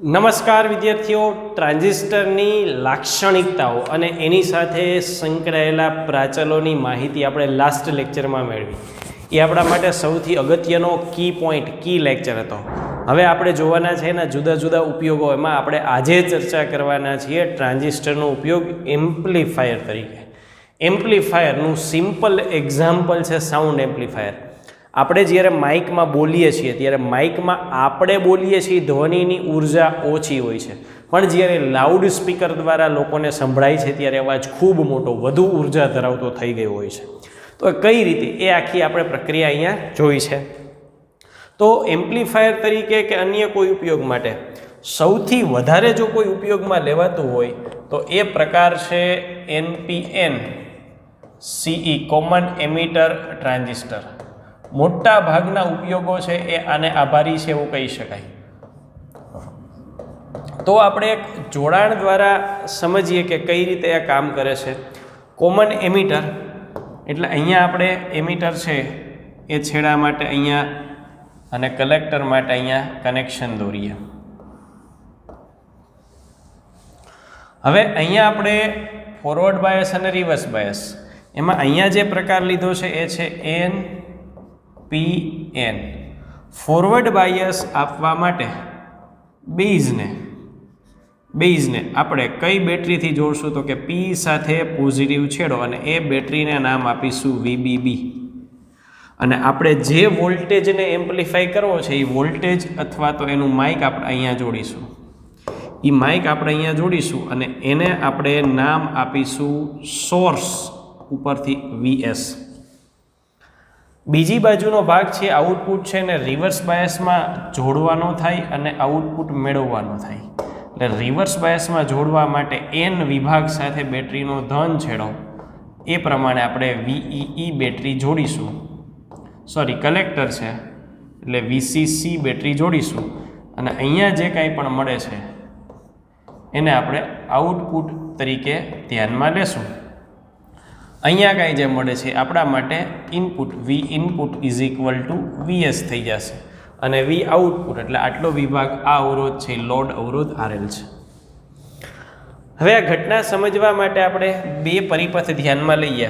નમસ્કાર વિદ્યાર્થીઓ, ટ્રાન્ઝિસ્ટરની લાક્ષણિકતાઓ અને એની સાથે સંકળાયેલા પ્રાચલોની માહિતી આપણે લાસ્ટ લેક્ચરમાં મેળવી. એ આપણા માટે સૌથી અગત્યનો કી પોઈન્ટ કી લેક્ચર હતો. હવે આપણે જોવાના છે એના જુદા જુદા ઉપયોગો. એમાં આપણે આજે ચર્ચા કરવાના છીએ ટ્રાન્ઝિસ્ટરનો ઉપયોગ એમ્પ્લીફાયર તરીકે. એમ્પ્લીફાયરનું સિમ્પલ એક્ઝામ્પલ છે સાઉન્ડ એમ્પ્લીફાયર આપણે જ્યારે માઇકમાં બોલીએ છીએ, ત્યારે માઇકમાં આપણે બોલીએ છીએ, ધ્વનિની ઊર્જા ઓછી હોય છે. પણ જ્યારે લાઉડ સ્પીકર દ્વારા લોકોને સંભળાય છે, ત્યારે અવાજ ખૂબ મોટો, વધુ ઊર્જા ધરાવતો થઈ ગયો હોય છે. તો કઈ રીતે? એ આખી આપણે પ્રક્રિયા અહીંયા જોઈ છે. તો એમ્પ્લીફાયર તરીકે કે અન્ય કોઈ ઉપયોગ માટે? સૌથી વધારે જો કોઈ ઉપયોગમાં લેવાતું હોય, તો એ પ્રકાર છે NPN CE common emitter transistor મોટા ભાગના ઉપયોગો છે એ આને આભારી છે એવું કહી શકાય. તો આપણે એક જોડાણ દ્વારા સમજીએ કે કઈ રીતે આ કામ કરે છે. કોમન એમિટર, એટલે અહીંયા આપણે એમિટર છે એ છેડા માટે અહીંયા અને કલેક્ટર માટે અહીંયા કનેક્શન દોરીએ. હવે અહીંયા આપણે ફોરવર્ડ બાયસ અને રિવર્સ બાયસ. એમાં અહીંયા જે પ્રકાર લીધો છે એ છે N P N forward bias આપવા માટે બેઝને બેઝને આપણે કઈ બેટરીથી જોડશું તો કે પી સાથે પોઝિટિવ છેડો અને એ બેટરીને નામ આપીશું વીબીબી અને આપણે જે વોલ્ટેજને એમ્પ્લિફાય કરવો છે એ વોલ્ટેજ અથવા તો એનું માઇક આપણે અહીંયા જોડીશું. એ માઇક આપણે અહીંયા જોડીશું અને એને આપણે નામ આપીશું સોર્સ ઉપરથી વીએસ બીજી બાજુનો ભાગ છે આઉટપુટ છે ને રિવર્સ બાયસમાં જોડવાનો થાય અને આઉટપુટ મેળવવાનો થાય. એટલે રિવર્સ બાયસમાં જોડવા માટે એન વિભાગ સાથે બેટરીનો ધન છેડો. એ પ્રમાણે આપણે વીઈઈ બેટરી જોડીશું. સોરી કલેક્ટર છે. એટલે વીસીસી બેટરી જોડીશું. અને અહીંયા જે કાંઈ પણ મળે છે, એને આપણે આઉટપુટ તરીકે ધ્યાનમાં લેશું. અહીંયા કાંઈ જે મળે છે, આપણા માટે input V input is equal to VS થઈ જશે. અને વી આઉટપુટ એટલે આટલો વિભાગ આ અવરોધ છે, લોડ અવરોધ આરેલ છે. હવે આ ઘટના સમજવા માટે આપણે બે પરિપથ ધ્યાનમાં લઈએ.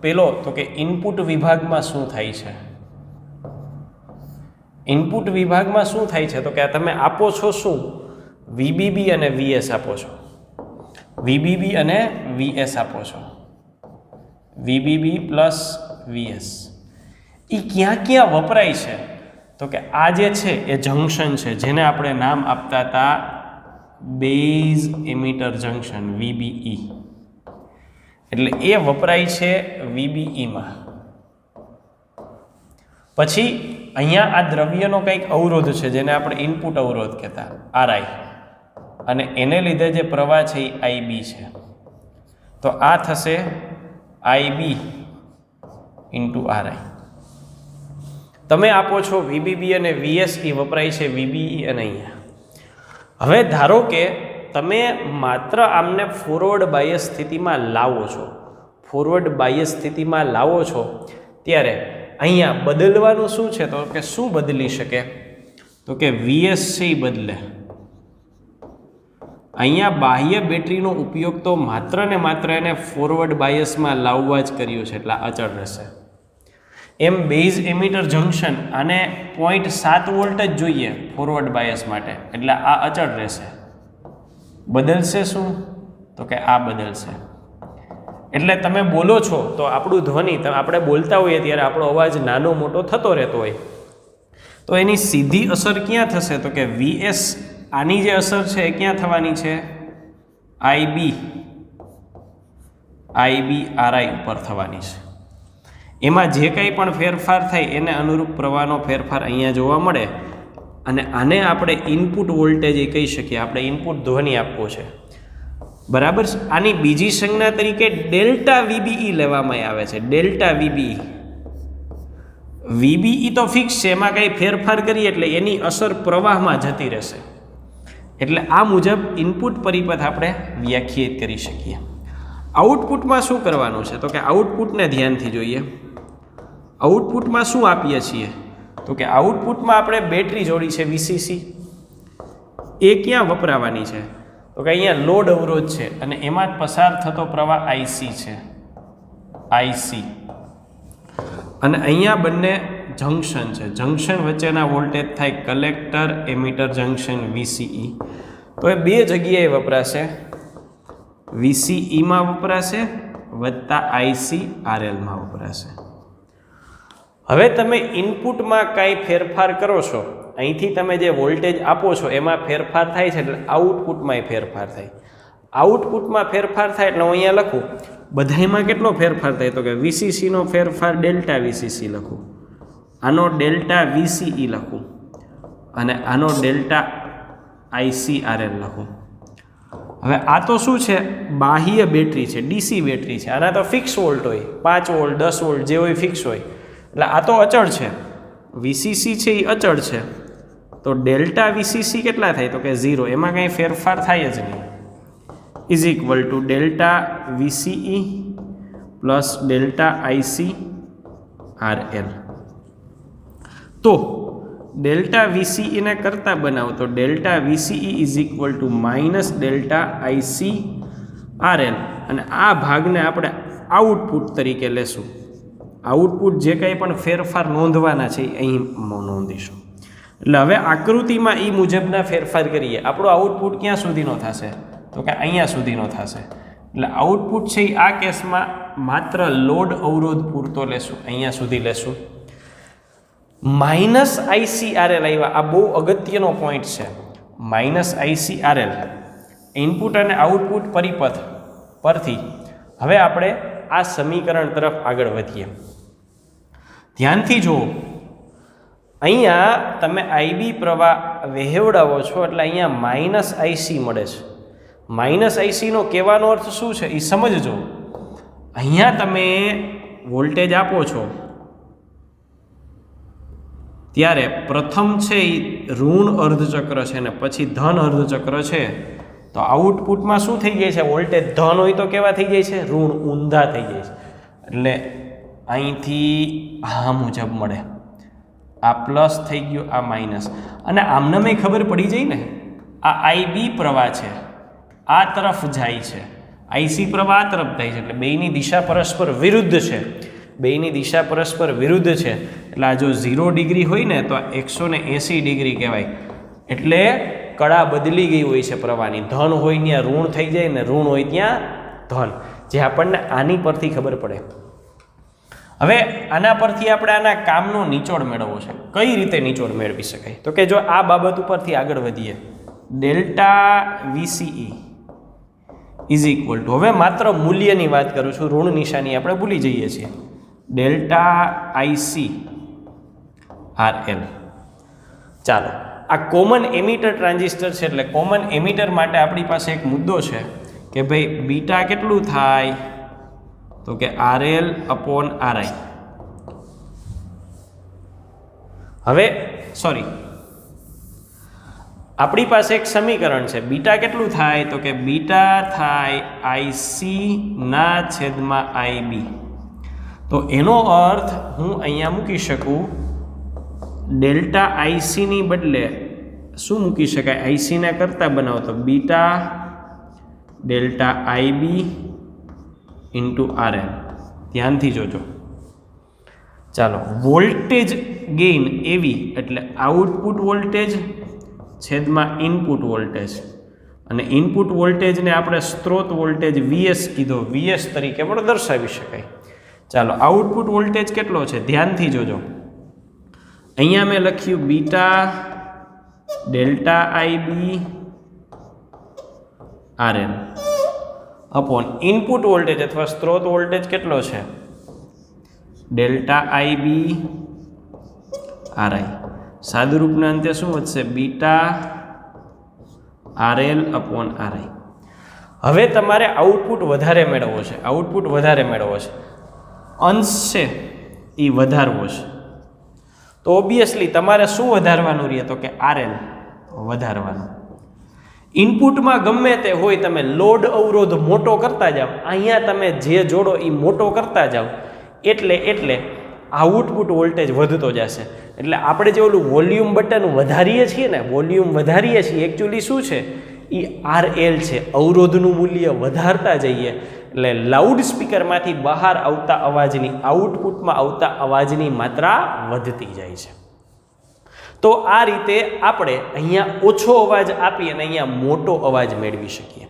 પેલો, તો કે ઇનપુટ વિભાગમાં શું થાય છે? ઇનપુટ વિભાગમાં શું થાય છે? તો કે તમે આપો છો શું? વીબીબી અને વીએસ આપો છો. વીબીબી અને વીએસ આપો છો. વીબીબી પ્લસ વીએસ. એ ક્યાં ક્યાં વપરાય છે? તો કે આ જે છે, એ જંક્શન છે, જેને આપણે નામ આપતા હતા બેઝ એમિટર જંક્શન, વીબીઈ. એટલે એ વપરાય છે વીબીઈમાં. પછી અહીંયા આ દ્રવ્યનો કંઈક અવરોધ છે, જેને આપણે ઇનપુટ અવરોધ કહેતા, આરઆઈ. અને એને લીધે જે પ્રવાહ છે એ આઈબી છે. તો આ થશે આઈબી ઇન્ટુ આરઆઈ તમે આપો છો વીબીબી અને વીએસ એ વપરાય છે વીબીઈ અને અહીંયા. હવે ધારો કે તમે માત્ર આમને ફોરવર્ડ બાયસ સ્થિતિમાં લાવો છો ફોરવર્ડ બાયસ સ્થિતિમાં લાવો છો, ત્યારે અહીંયા બદલવાનું શું છે? તો કે શું બદલી શકે? તો કે વીએસસી બદલે. અહીંયા બાહ્ય બેટરીનો ઉપયોગ તો માત્ર ને માત્ર એને ફોરવર્ડ બાયસમાં લાવવા જ કર્યું છે, એટલે અચળ રહેશે. એમ બેઝ એમિટર જંક્શન આને પોઈન્ટ સાત વોલ્ટ જ જોઈએ ફોરવર્ડ બાયસ માટે, એટલે આ અચળ રહેશે. બદલશે શું? તો કે આ બદલશે. એટલે તમે બોલો છો, તો આપણું ધ્વનિ આપણે બોલતા હોઈએ ત્યારે આપણો અવાજ નાનો મોટો થતો રહેતો હોય. તો એની સીધી અસર ક્યાં થશે? તો કે વીએસ આની જે અસર છે એ ક્યાં થવાની છે? આઈબી આઈબી આરઆઈ ઉપર થવાની છે. એમાં જે કંઈ પણ ફેરફાર થાય એને અનુરૂપ પ્રવાહનો ફેરફાર અહીંયા જોવા મળે અને આને આપણે ઇનપુટ વોલ્ટેજ એ કહી શકીએ. આપણે ઇનપુટ ધ્વનિ આપવો છે. બરાબર આની બીજી સંજ્ઞા તરીકે ડેલ્ટા વીબીઈ લેવામાં આવે છે. ડેલ્ટા વીબીઈ વીબીઈ તો ફિક્સ છે. એમાં કંઈ ફેરફાર કરીએ એટલે એની અસર પ્રવાહમાં જતી રહેશે. એટલે આ મુજબ ઇનપુટ પરિપથ આપણે વ્યાખ્યાયિત કરી શકીએ. આઉટપુટમાં શું કરવાનું છે? તો કે આઉટપુટને ધ્યાનથી જોઈએ. આઉટપુટમાં શું આપીએ છીએ? તો કે આઉટપુટમાં આપણે બેટરી જોડી છે વીસીસી એ ક્યાં વપરાવાની છે? તો કે અહીંયા લોડ અવરોધ છે અને એમાં પસાર થતો પ્રવાહ આઈસી છે. આઈસી અને અહીંયા બંને જંક્શન છે. જંક્શન વચ્ચેના વોલ્ટેજ થાય કલેક્ટર એમીટર જંકશન વીસીઈ. તો એ બે જગ્યાએ વપરાશે. વીસીઈમાં વપરાશે, વત્તા આઈસી આરએલમાં વપરાશે. હવે તમે ઇનપુટમાં કાંઈ ફેરફાર કરો છો, અહીંથી તમે જે વોલ્ટેજ આપો છો, એમાં ફેરફાર થાય છે એટલે આઉટપુટમાંય ફેરફાર થાય. આઉટપુટમાં ફેરફાર થાય એટલે હું અહીંયા લખું. બધાયમાં કેટલો ફેરફાર થાય? તો કે વીસીસીનો ફેરફાર ડેલ્ટા વીસીસી લખું. આનો ડેલ્ટા વીસીઈ લખું અને આનો ડેલ્ટા આઈસીઆરએલ લખું. હવે આ તો શું છે? બાહ્ય બેટરી છે, ડીસી બેટરી છે. આના તો ફિક્સ વોલ્ટ હોય, પાંચ વોલ્ટ દસ વોલ્ટ જે હોય ફિક્સ હોય. એટલે આ તો અચળ છે. વીસીસી છે એ અચળ છે. તો ડેલ્ટા વીસીસી કેટલા થાય? તો કે ઝીરો. એમાં કંઈ ફેરફાર થાય જ નહીં. Is equal to delta VCE plus delta IC R L તો ડેલ્ટા વીસીઈને કરતાં બનાવો તો delta VCE is equal to minus delta IC R L અને આ ભાગને આપણે આઉટપુટ તરીકે લેશું. આઉટપુટ જે કંઈ પણ ફેરફાર નોંધવાના છે અહીં નોંધીશું. એટલે હવે આકૃતિમાં એ મુજબના ફેરફાર કરીએ. આપણો આઉટપુટ ક્યાં સુધીનો થશે? તો કે અહીંયા સુધીનો થશે. એટલે આઉટપુટ છે એ આ કેસમાં માત્ર લોડ અવરોધ પૂરતો લેશું. અહીંયા સુધી લેશું. માઇનસ આઈસીઆરએલ આવ્યા આ બહુ અગત્યનો પોઈન્ટ છે. માઇનસ આઈસીઆરએલ ઇનપુટ અને આઉટપુટ પરિપથ પરથી. હવે આપણે આ સમીકરણ તરફ આગળ વધીએ. ધ્યાનથી જુઓ. અહીંયા તમે આઈબી પ્રવાહ વહેવડાવો છો એટલે અહીંયા માઇનસ આઈસી મળે છે. માઇનસ આઈસીનો કહેવાનો અર્થ શું છે? એ સમજજો. અહીંયા તમે વોલ્ટેજ આપો છો. ત્યારે પ્રથમ છે એ ઋણ અર્ધચક્ર છે ને પછી ધન અર્ધચક્ર છે. તો આઉટપુટમાં શું થઈ જાય છે? વોલ્ટેજ ધન હોય તો કેવા થઈ જાય છે? ઋણ ઊંધા થઈ જાય છે. એટલે અહીંથી આ મુજબ મળે. આ પ્લસ થઈ ગયું, આ માઇનસ. અને આમને ખબર પડી જાય ને, આ આઈબી પ્રવાહ છે. આ તરફ જાય છે. આઈસી પ્રવાહ તરફ જાય છે. એટલે બેની દિશા પરસ્પર વિરુદ્ધ છે. બેયની દિશા પરસ્પર વિરુદ્ધ છે. એટલે જો ઝીરો ડિગ્રી હોય ને તો એકસો ને એંસી ડિગ્રી કહેવાય. એટલે કળા બદલી ગઈ હોય છે પ્રવાહની. ધન હોય ત્યાં ઋણ થઈ જાય ને ઋણ હોય ત્યાં ધન. જે આપણને આની પરથી ખબર પડે. હવે આના પરથી આપણે આના કામનો નિચોડ મેળવવો છે. કઈ રીતે નિચોડ મેળવી શકાય? તો કે જો આ બાબત ઉપરથી આગળ વધીએ. Delta VCE is equal to. હવે માત્ર મૂલ્યની વાત કરું છું. ઋણ નિશાની આપણે ભૂલી જઈએ છીએ. ડેલ્ટા આઈસી આર એલ ચાલો, આ કોમન એમિટર ટ્રાન્ઝિસ્ટર છે એટલે કોમન એમિટર માટે આપણી પાસે એક મુદ્દો છે કે ભાઈ બીટા કેટલું થાય? તો કે આર એલ અપોન આરઆઈ. હવે સોરી આપણી પાસે એક સમીકરણ છે, બીટા કેટલું થાય? તો કે બીટા થાય આઈસી ના છેદમાં આઈબી તો એનો અર્થ હું અહીંયા મૂકી શકું ડેલ્ટા આઈસીની બદલે શું મૂકી શકાય? આઈસીના કરતાં બનાવો તો beta delta IB into RN ધ્યાનથી જોજો. ચાલો, વોલ્ટેજ ગેઇન એવી એટલે આઉટપુટ વોલ્ટેજ છેદમાં ઇનપુટ વોલ્ટેજ. અને ઇનપુટ વોલ્ટેજને આપણે સ્ત્રોત વોલ્ટેજ વીએસ કીધો. વીએસ તરીકે પણ દર્શાવી શકાય. ચાલો, આઉટપુટ વોલ્ટેજ કેટલો છે? ધ્યાનથી જોજો. અહીંયા મેં લખ્યું beta, delta IB RL upon input voltage અથવા સ્ત્રોત વોલ્ટેજ કેટલો છે? Delta IB, RI. સાદુરૂપના અંતે શું વધશે? Beta, RL upon RI. હવે તમારે આઉટપુટ વધારે મેળવવો છે. આઉટપુટ વધારે મેળવવો છે. અંશ છે, એ વધારવો છે. તો ઓબ્વિયસલી તમારે શું વધારવાનું રહે? તો કે આરએલ વધારવાનું. ઇનપુટમાં ગમે તે હોય તમે લોડ અવરોધ મોટો કરતા જાઓ. અહીંયા તમે જે જોડો એ મોટો કરતા જાઓ. એટલે એટલે આઉટપુટ વોલ્ટેજ વધતો જશે. એટલે આપણે જે ઓલું વોલ્યુમ બટન વધારીએ છીએ ને વોલ્યુમ વધારીએ છીએ એકચ્યુઅલી શું છે? એ આર એલ છે. અવરોધનું મૂલ્ય વધારતા જઈએ. એટલે લાઉડ સ્પીકરમાંથી બહાર આવતા અવાજની આઉટપુટમાં આવતા અવાજની માત્રા વધતી જાય છે. તો આ રીતે આપણે અહીંયા ઓછો અવાજ આપી અને અહીંયા મોટો અવાજ મેળવી શકીએ.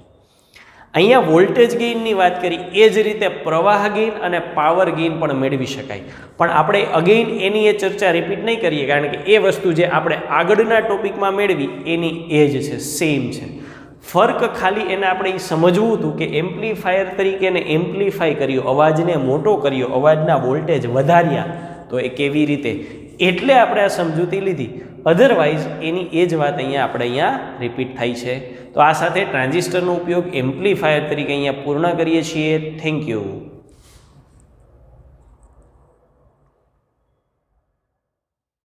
અહીંયા વોલ્ટેજ ગેઇનની વાત કરી, એ જ રીતે પ્રવાહ ગેઇન અને પાવર ગેઇન પણ મેળવી શકાય. પણ આપણે અગેઇન એની એ ચર્ચા રિપીટ નહીં કરીએ, કારણ કે એ વસ્તુ જે આપણે આગળના ટોપિકમાં મેળવી, એની એ જ છે સેમ છે. ફર્ક ખાલી એને આપણે એ સમજવું હતું કે એમ્પ્લીફાયર તરીકે એને એમ્પ્લીફાય કર્યો, અવાજને મોટો કર્યો, અવાજના વોલ્ટેજ વધાર્યા, તો એ કેવી રીતે? એટલે આપણે આ સમજૂતી લીધી. અધરવાઇઝ એની એ જ વાત અહીંયા આપણે અહીંયા રિપીટ થાય છે. તો આ સાથે ટ્રાન્ઝિસ્ટરનો ઉપયોગ એમ્પ્લીફાયર તરીકે અહીંયા પૂર્ણ કરીએ છીએ. Thank you